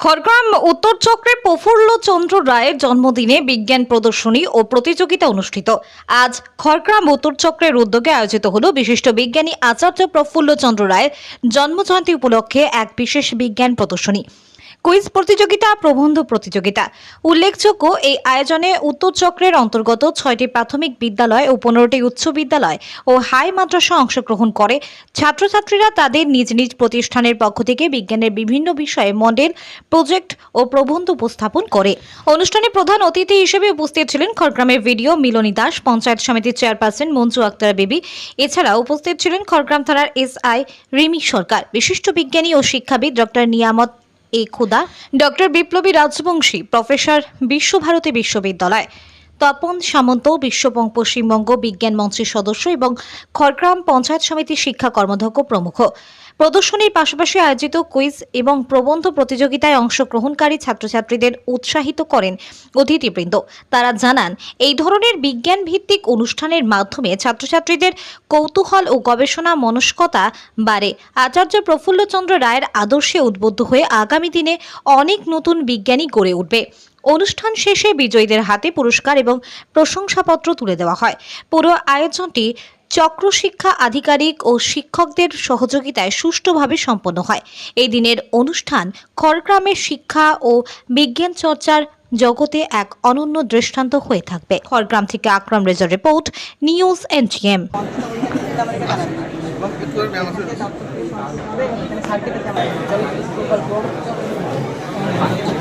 খড়গ্রাম উত্তর চক্রে প্রফুল্ল চন্দ্র রায়ের জন্মদিনে বিজ্ঞান প্রদর্শনী ও প্রতিযোগিতা অনুষ্ঠিত। আজ খড়গ্রাম উত্তর চক্রের উদ্যোগে আয়োজিত হল বিশিষ্ট বিজ্ঞানী আচার্য প্রফুল্ল চন্দ্র রায়ের জন্মজয়ন্তী উপলক্ষে এক বিশেষ বিজ্ঞান প্রদর্শনী। কুইজ প্রতিযোগিতা, প্রবন্ধ প্রতিযোগিতা। উল্লেখযোগ্য, এই আয়োজনে উত্তর চক্রের অন্তর্গত ছয়টি প্রাথমিক বিদ্যালয় ও পনেরোটি উচ্চ বিদ্যালয় ও হাই মাদ্রাসা অংশগ্রহণ করে। ছাত্রছাত্রীরা তাদের নিজ নিজ প্রতিষ্ঠানের পক্ষ থেকে বিজ্ঞানের বিভিন্ন বিষয়ে মডেল, প্রজেক্ট ও প্রবন্ধ উপস্থাপন করে। অনুষ্ঠানে প্রধান অতিথি হিসেবে উপস্থিত ছিলেন খড়গ্রামের ভিডিও মিলনী দাস, পঞ্চায়েত সমিতির চেয়ারপারসন মঞ্জু আক্তার বেবি। এছাড়া উপস্থিত ছিলেন খড়গ্রাম থানার এসআই রিমি সরকার। বিশিষ্ট বিজ্ঞানী ও শিক্ষাবিদ ডক্টর নিয়ামত এ খুদা ডক্টর বিপ্লবী রাজবংশী প্রফেসর বিশ্বভারতী বিশ্ববিদ্যালয়। তপন সামন্ত বিশ্ববঙ্গ পশ্চিমবঙ্গ বিজ্ঞান মঞ্চের সদস্য এবং খড়গ্রাম পঞ্চায়েত সমিতির শিক্ষা কর্মধ্যক্ষ প্রমুখ। প্রদর্শনীর পাশাপাশি আয়োজিত কুইজ এবং প্রবন্ধ প্রতিযোগিতায় অংশগ্রহণকারী ছাত্রছাত্রীদের উৎসাহিত করেন অতিথিবৃন্দ। তারা জানান, এই ধরনের বিজ্ঞান ভিত্তিক অনুষ্ঠানের মাধ্যমে ছাত্রছাত্রীদের কৌতূহল ও গবেষণা মনস্কতা বাড়ে। আচার্য প্রফুল্লচন্দ্র রায়ের আদর্শে উদ্বুদ্ধ হয়ে আগামী দিনে অনেক নতুন বিজ্ঞানী গড়ে উঠবে। অনুষ্ঠান শেষে বিজয়ীদের হাতে পুরস্কার এবং প্রশংসাপত্র তুলে দেওয়া হয়। পুরো আয়োজনটি চক্র শিক্ষা আধিকারিক ও শিক্ষকদের সহযোগিতায় সুষ্ঠুভাবে সম্পন্ন হয়। এই দিনের অনুষ্ঠান খড়গ্রামের শিক্ষা ও বিজ্ঞান চর্চার জগতে এক অনন্য দৃষ্টান্ত হয়ে থাকবে। খড়গ্রাম থেকে আকরাম রেজার রিপোর্ট, নিউজ এনজিএম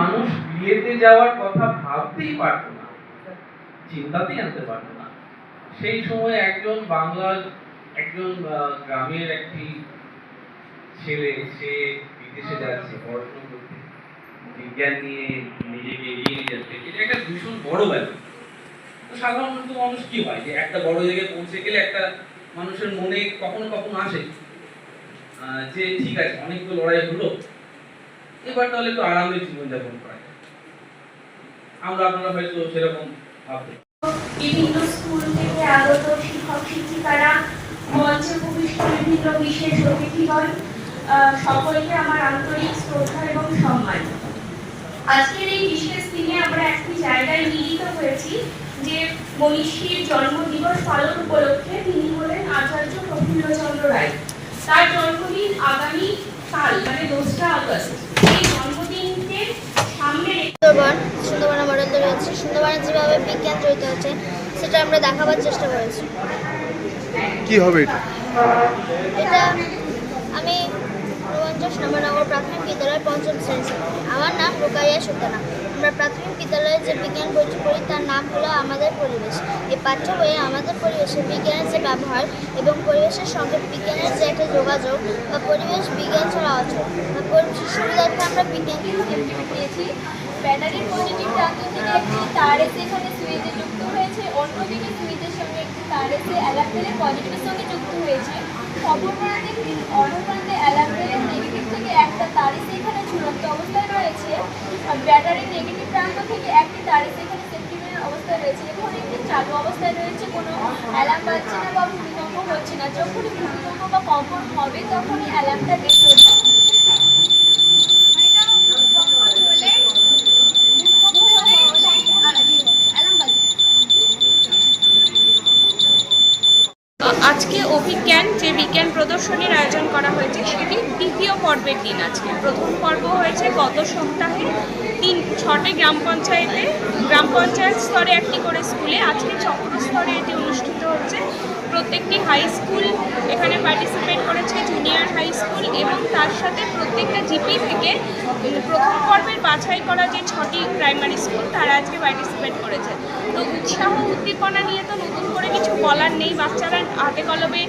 মানুষ বিয়েতে যাওয়ার কথা ভাবতেই পারতো না, চিন্তাতেই আনতে পারতো না। সেই সময় একজন বাংলার একজন গ্রামের একটি ছেলে, সে বিদেশে যাচ্ছে, পড়াশোনা করতে। বিজ্ঞান নিয়ে নিজেকে এগিয়ে যাচ্ছে। এটা একটা ভীষণ বড় ব্যাপার। সাধারণত মানুষ কি হয়? যে একটা বড় জায়গায় পৌঁছে গেলে একটা মানুষের মনে কখনো কখনো আসে যে ঠিক আছে অনেক তো লড়াই হলো এবার তাহলে একটু আরামে জীবনযাপন করা যায়। আমরা আপনারা হয়তো সেরকম ভাবতে বিভিন্ন স্কুল থেকে আগত শিক্ষক শিক্ষিকারা মঞ্চে উপবিষ্ট বিভিন্ন বিশেষ অতিথিগণ আহ, সকলকে আমার আন্তরিক শ্রদ্ধা এবং সম্মান। আজকের এই বিশেষ দিনে আমরা একটি হয়েছি যে মনীষীর জন্মদিবস পালন উপলক্ষে তিনি হলেন আচার্য প্রফুল্লচন্দ্র রায়। তার জন্মদিন আগামী কাল মানে দোসরা আগস্ট। এই জন্মদিনকে সামনে সুন্দরবন সুন্দরবন মডেল হচ্ছে সুন্দরবনে যেভাবে বিজ্ঞান জড়িত হচ্ছে সেটা আমরা দেখাবার চেষ্টা করেছি। কি হবে এটা? এটা আমি উনপঞ্চাশ নম্বরনগর প্রাথমিক বিদ্যালয়ের পঞ্চম শ্রেণি। আমার নাম রুকাইয়া সুলতানা। আমরা প্রাথমিক বিদ্যালয়ে যে বিজ্ঞান বইটি পড়ি তার নাম হলো আমাদের পরিবেশ। এই পাঠ্য বইয়ে আমাদের পরিবেশে বিজ্ঞানের যে ব্যবহার এবং পরিবেশের সঙ্গে বিজ্ঞানের যে একটা যোগাযোগ বা পরিবেশ বিজ্ঞান ছাড়া অচল। পরিবেশের সুবিধার্থে আমরা বিজ্ঞান পেয়েছি ব্যাটারির পজিটিভ প্রান্ত থেকে একটি তার এসে এখানে সুইচে যুক্ত হয়েছে। অন্যদিকে সুইচের সঙ্গে একটি তার এসে অ্যালাক্টেলের পজিটিভের সঙ্গে যুক্ত হয়েছে। অপর প্রান্তে অন্য প্রান্তে নেগেটিভ থেকে একটা তার এসে এখানে ঝুলন্ত অবস্থায় রয়েছে। ব্যাটারির নেগেটিভ প্রান্ত থেকে একটি তার এসে এখানে অবস্থায় রয়েছে এখন একটি চালু অবস্থায় রয়েছে, কোনো অ্যালার্ম বাজছে না বা ভূমিকম্প হচ্ছে না। যখনই ভূমিকম্প বা কম্পন হবে, তখনই অ্যালার্মটা হয়ে আজকে অভিজ্ঞান যে বিজ্ঞান প্রদর্শনীর আয়োজন করা হয়েছে। সেটি দ্বিতীয় পর্বের দিন আজকে। প্রথম পর্ব হয়েছে গত সপ্তাহে তিন, ছটে গ্রাম পঞ্চায়েতে। গ্রাম পঞ্চায়েত স্তরে একটি করে স্কুলে। আজকে চক্র স্তরে এটি অনুষ্ঠিত হচ্ছে। প্রত্যেকটি হাই স্কুল এখানে পার্টিসিপেট করেছে জুনিয়র হাই স্কুল এবং তার সাথে প্রত্যেকটা জিপি থেকে প্রথম পর্বের বাছাই করা যে ছটি প্রাইমারি স্কুল তারা আজকে পার্টিসিপেট করেছে। তো উৎসাহ, উদ্দীপনা নিয়ে তো নতুন করে কিছু বলার নেই। বাচ্চারা হাতে কলমে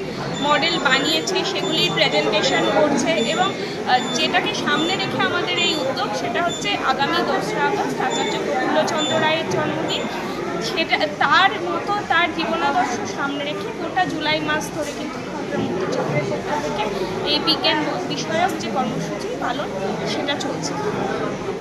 মডেল বানিয়েছে, সেগুলির প্রেজেন্টেশন করছে এবং যেটাকে সামনে রেখে আমাদের এই উদ্যোগ সেটা হচ্ছে আগামী দোসরা আগস্ট আচার্য প্রফুল্লচন্দ্র রায়ের জন্মদিন। সেটা তার মতো তার সামনে রেখে গোটা জুলাই মাস ধরে কিন্তু মুক্তি চক্রের পক্ষ থেকে এই বিজ্ঞান বিষয়ক যে কর্মসূচি পালন, সেটা চলছে।